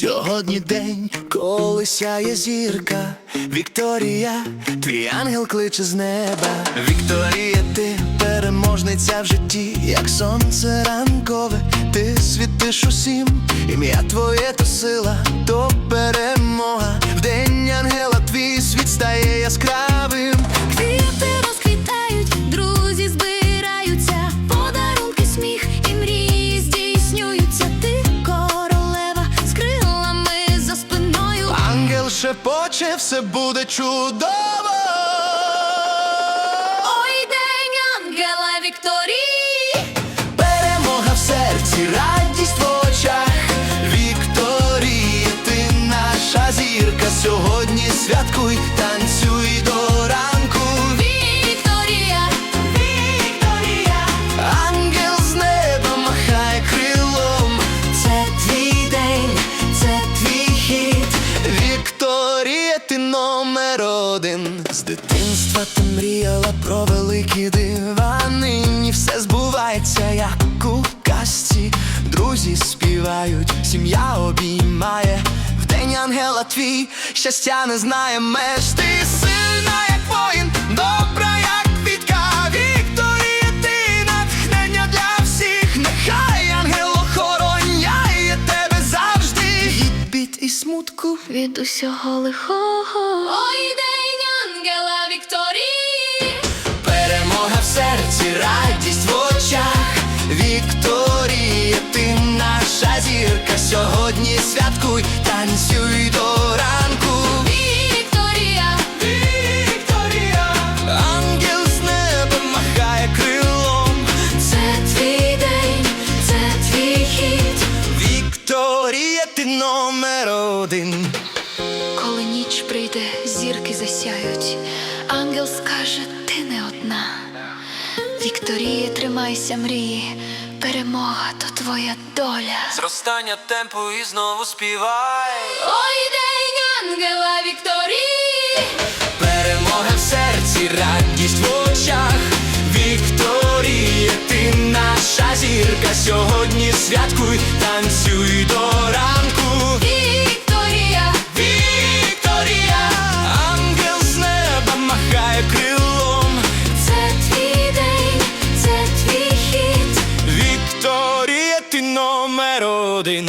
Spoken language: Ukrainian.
Сьогодні день, коли сяє зірка, Вікторія, твій ангел кличе з неба. Вікторія, ти переможниця в житті, як сонце ранкове, ти світиш усім, ім'я твоє то сила, то Ангел шепоче, все буде чудово. Ой, день ангела Вікторії. Перемога в серці, радість в очах. Вікторії, ти наша зірка. Сьогодні святкуй, танцюй номер один. З дитинства ти мріяла про великі дива. Нині все збувається, як у казці. Друзі співають, сім'я обіймає. В день ангела твій щастя не знає меж. Ти і смутку Від усього лихого. Ой, день ангела Вікторії. Перемога в серці, радість в очах. Вікторія, ти наша зірка. Сьогодні святкуй, танцюй номер один. Коли ніч прийде, зірки засяють. Ангел скаже, ти не одна. Вікторія, тримайся мрії. Перемога то твоя доля. Зростання темпу і знову співай. Ой, день ангела Вікторії. Перемога в серці, радість в очах. Вікторія, ти наша зірка. Сьогодні святкуй, танцюй до один.